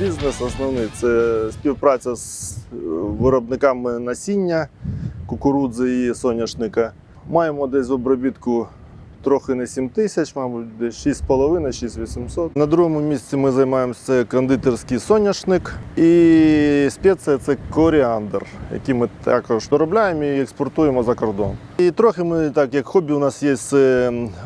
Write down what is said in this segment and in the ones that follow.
бізнес основний це співпраця з е, виробниками насіння кукурудзи і соняшника. Маємо десь обробітку трохи не 7 тисяч, мабуть, десь 6,5, 6800. На другому місці ми займаємося кондитерський соняшник і спеція це коріандр, який ми також доробляємо і експортуємо за кордон. І трохи ми, так як хобі, у нас є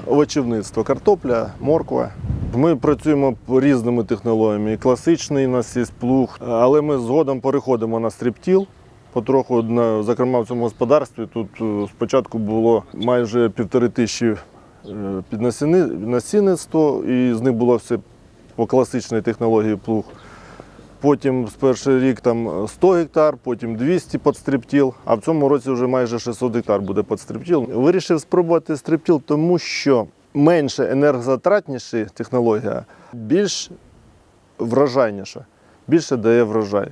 овочівництво, картопля, морква. Ми працюємо по різними технологіями. Класичний у нас є плуг, але ми згодом переходимо на стріптіл. Потроху, зокрема, в цьому господарстві тут е, спочатку було майже півтори тисячі е, насінництво, і з них було все по класичній технології плуг. Потім з перший рік там 100 гектар, потім 200 під стріптіл, а в цьому році вже майже 600 гектар буде під стріптіл. Вирішив спробувати стріптіл, тому що менше енергозатратніша технологія, більш врожайніша, більше дає врожай.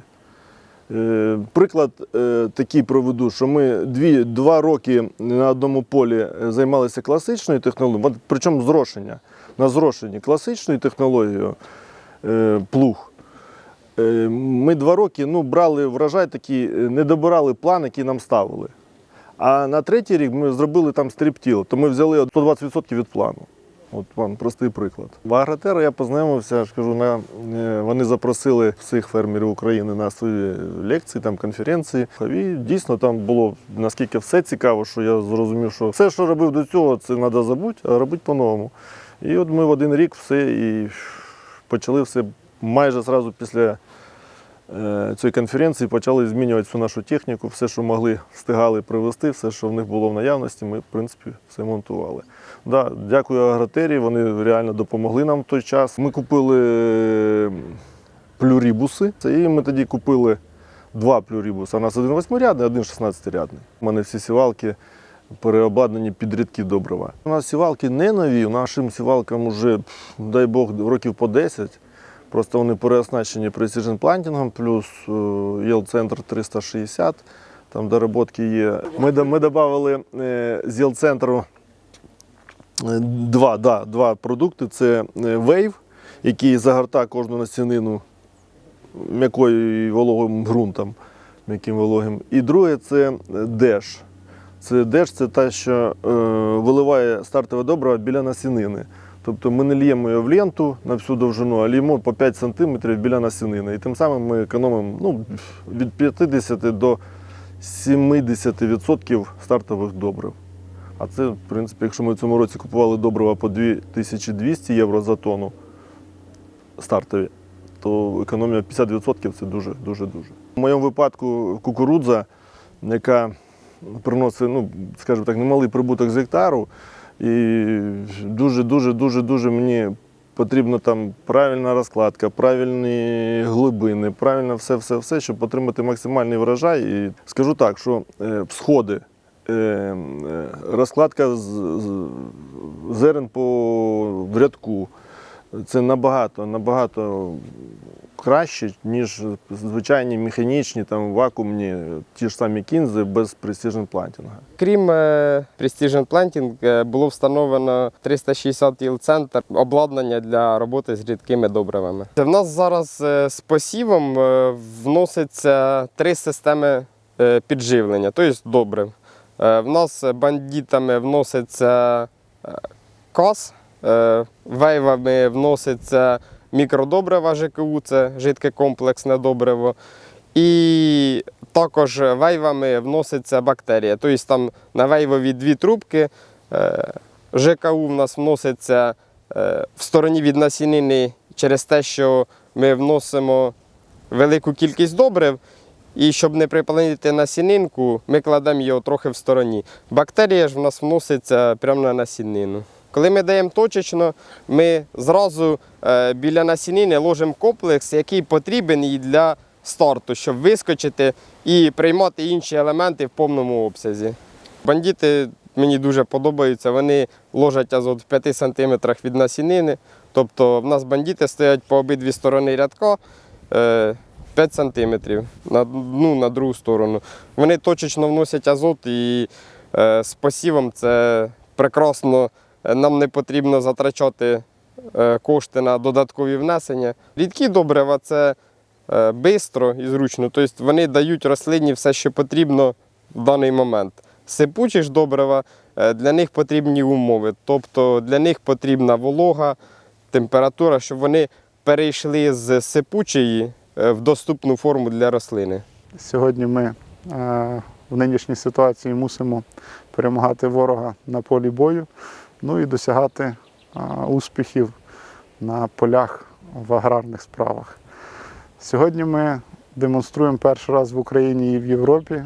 Е, Приклад е, такий проведу, що ми дві, два роки на одному полі займалися класичною технологією, причому зрошення. На зрошенні класичною технологією е, плуг. Ми два роки ну, брали врожай такий, не добирали план, який нам ставили. А на третій рік ми зробили там стріптіл, то ми взяли 120% від плану. От вам простий приклад. В Агротера я познайомився, кажу, на, е, вони запросили всіх фермерів України на свої лекції, там конференції. І дійсно там було наскільки все цікаво, що я зрозумів, що все, що робив до цього, це треба забути, а робити по-новому. І от ми в один рік все і почали все майже зразу після цієї конференції почали змінювати всю нашу техніку, все, що могли, встигали привезти, все, що в них було в наявності, ми, в принципі, все монтували. Да, дякую Агротері, вони реально допомогли нам в той час. Ми купили е, плюрібуси, і ми тоді купили два плюрібуси. У нас один восьмирядний, один 16-рядний. У мене всі сівалки переобладнані під рідкі добрива. У нас сівалки не нові, нашим сівалкам вже, дай Бог, років по 10. Просто вони переоснащені Precision Planting, плюс е, Єл-центр 360, там доработки є. Ми, ми додали е, з Єл-центру е, два, да, два продукти. Це Wave, який загортає кожну насінину м'якою і вологим ґрунтом, м'яким вологим. І друге це Dash. Це Dash – це те, що виливає стартове добриво біля насінини. Тобто ми не ліємо його в ленту на всю довжину, а ліємо по 5 см біля насінини. І тим самим ми економимо ну, від 50 до 70% стартових добрив. А це, в принципі, якщо ми в цьому році купували добрива по 2200 євро за тонну стартові, то економія 50% це дуже, дуже, дуже. В моєму випадку кукурудза, яка приносить, ну, скажімо так, немалий прибуток з гектару, і дуже, дуже, дуже, мені потрібна там правильна розкладка, правильні глибини, правильно все, все, все, щоб отримати максимальний врожай. І скажу так, що е, всходи, е, е, розкладка зерен по рядку. Це набагато, набагато краще, ніж звичайні механічні, там, вакуумні, ті ж самі кінзи без precision плантінга. Крім е, Planting, е, було встановлено 360 іл центр обладнання для роботи з рідкими добривами. В нас зараз е, з посівом е, вноситься три системи е, підживлення, тобто добрив. Е, В нас бандитами вноситься е, кас, е, вейвами вноситься мікродобрива ЖКУ, це жидке комплексне добриво. І також вейвами вноситься бактерія. Тобто там на вейвові дві трубки е, ЖКУ в нас вноситься е, в стороні від насінини через те, що ми вносимо велику кількість добрив. І щоб не припалити насінинку, ми кладемо його трохи в стороні. Бактерія ж в нас вноситься прямо на насінину. Коли ми даємо точечно, ми зразу е, біля насінини ложимо комплекс, який потрібен і для старту, щоб вискочити і приймати інші елементи в повному обсязі. Бандити мені дуже подобаються, вони ложать азот в 5 см від насінини. Тобто в нас бандити стоять по обидві сторони рядка. е, 5 см на, ну, на другу сторону. Вони точечно вносять азот і е, з посівом це прекрасно. Е, Нам не потрібно затрачати е, кошти на додаткові внесення. Рідкі добрива це швидко і зручно. Тобто вони дають рослині все, що потрібно в даний момент. Сипучі ж добрива, е, для них потрібні умови. Тобто для них потрібна волога, температура, щоб вони перейшли з сипучої е, в доступну форму для рослини. Сьогодні ми е, в нинішній ситуації мусимо перемагати ворога на полі бою, ну і досягати успіхів на полях в аграрних справах. Сьогодні ми демонструємо перший раз в Україні і в Європі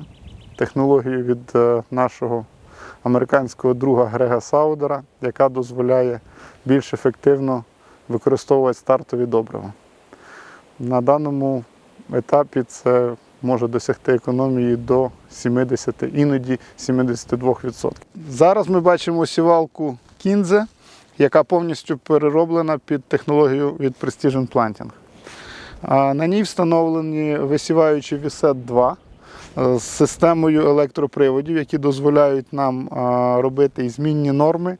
технологію від е, нашого американського друга Грега Саудера, яка дозволяє більш ефективно використовувати стартові добрива. На даному етапі це може досягти економії до 70, іноді 72%. Зараз ми бачимо сівалку кінзе, яка повністю перероблена під технологію від Precision Planting. На ній встановлені висіваючі Вісет 2 з системою електроприводів, які дозволяють нам робити змінні норми,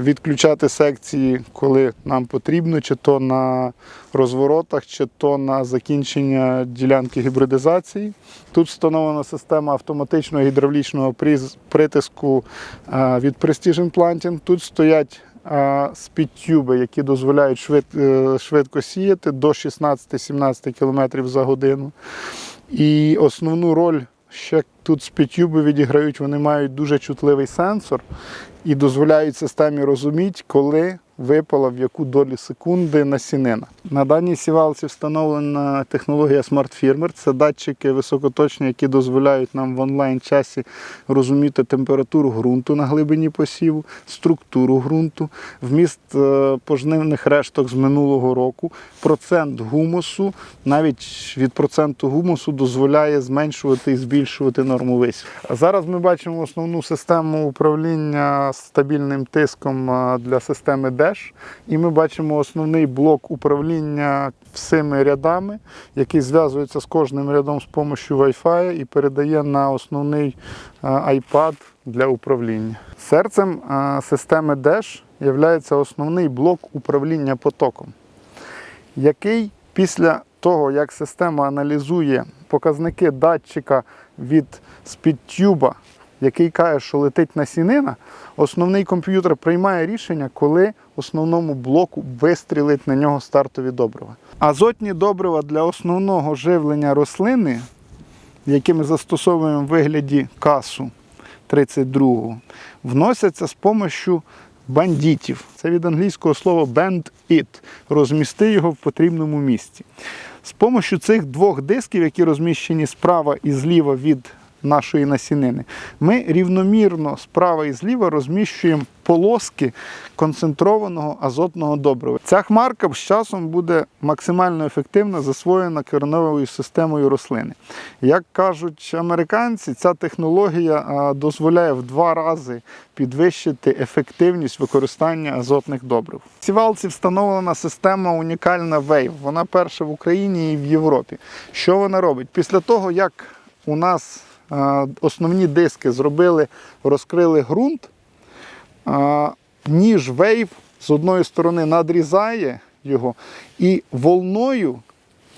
відключати секції, коли нам потрібно, чи то на розворотах, чи то на закінчення ділянки гібридизації. Тут встановлена система автоматичного гідравлічного притиску від Precision Planting. Тут стоять спідтюби, які дозволяють е, швидко сіяти до 16-17 км за годину. І основну роль ще тут спідтюби відіграють, вони мають дуже чутливий сенсор і дозволяють системі розуміти, коли випала в яку долю секунди насінина. На даній сівалці встановлена технологія Smart Firmer. Це датчики високоточні, які дозволяють нам в онлайн-часі розуміти температуру ґрунту на глибині посіву, структуру ґрунту, вміст е, пожнивних решток з минулого року, процент гумусу, навіть від проценту гумусу дозволяє зменшувати і збільшувати норму висіву. Зараз ми бачимо основну систему управління стабільним тиском е, для системи DESH, і ми бачимо основний блок управління всіми рядами, який зв'язується з кожним рядом з допомогою Wi-Fi і передає на основний е, iPad для управління. Серцем е, системи DESH є основний блок управління потоком, який після того, як система аналізує показники датчика від спідтюба, який каже, що летить насінина, основний комп'ютер приймає рішення, коли основному блоку вистрілить на нього стартові добрива. Азотні добрива для основного живлення рослини, які ми застосовуємо в вигляді касу 32-го, вносяться з допомогою бандитів. Це від англійського слова band it, розмісти його в потрібному місці. З допомогою цих двох дисків, які розміщені справа і зліва від нашої насінини, ми рівномірно справа і зліва розміщуємо полоски концентрованого азотного добрива. Ця хмарка з часом буде максимально ефективно засвоєна кореневою системою рослини. Як кажуть американці, ця технологія дозволяє в два рази підвищити ефективність використання азотних добрив. В сівалці встановлена система унікальна Wave. Вона перша в Україні і в Європі. Що вона робить? Після того, як у нас основні диски зробили, розкрили ґрунт, ніж вейв з одної сторони надрізає його і волною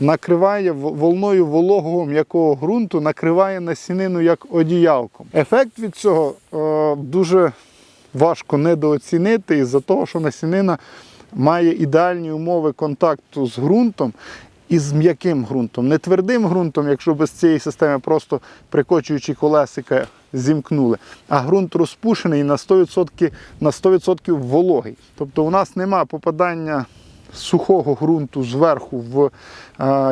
накриває волною вологого м'якого ґрунту, накриває насінину як одіялком. Ефект від цього дуже важко недооцінити із-за того, що насінина має ідеальні умови контакту з ґрунтом. І з м'яким ґрунтом, не твердим ґрунтом, якщо без цієї системи просто прикочуючи колесика зімкнули, а ґрунт розпушений на 100%, на 100% вологий. Тобто у нас нема попадання сухого ґрунту зверху в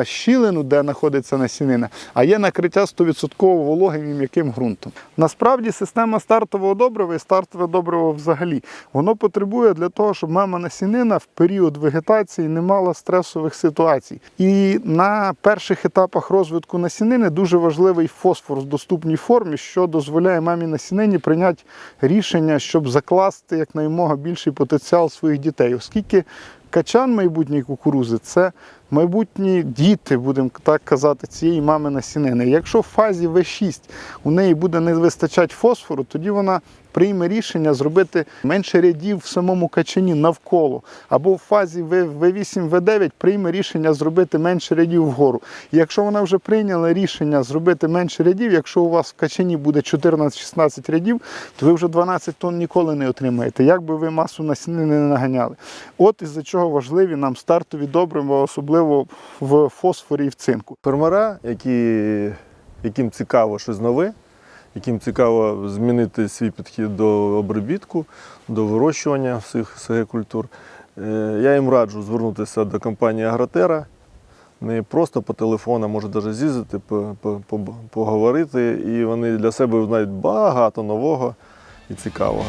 щілину, де знаходиться насінина, а є накриття 100% вологим і м'яким ґрунтом. Насправді система стартового добрива і стартове добриво взагалі воно потребує для того, щоб мама насінина в період вегетації не мала стресових ситуацій. І на перших етапах розвитку насінини дуже важливий фосфор в доступній формі, що дозволяє мамі насінині прийняти рішення, щоб закласти якнаймога більший потенціал своїх дітей, оскільки Качан майбутньої кукурузи це майбутні діти, будемо так казати, цієї мами насінини. Якщо в фазі В6 у неї буде не вистачати фосфору, тоді вона прийме рішення зробити менше рядів в самому качані навколо. Або в фазі В8, В9 прийме рішення зробити менше рядів вгору. І якщо вона вже прийняла рішення зробити менше рядів, якщо у вас в качані буде 14-16 рядів, то ви вже 12 тонн ніколи не отримаєте, як би ви масу насінини не наганяли. От із-за чого важливі нам стартові добрива, особливо в фосфорі і в цинку. Фермера, які, яким цікаво щось нове, яким цікаво змінити свій підхід до обробітку, до вирощування всіх СГ культур, е, я їм раджу звернутися до компанії Агротера. Не просто по телефону, може навіть з'їздити, по- по- по- поговорити, і вони для себе знають багато нового і цікавого.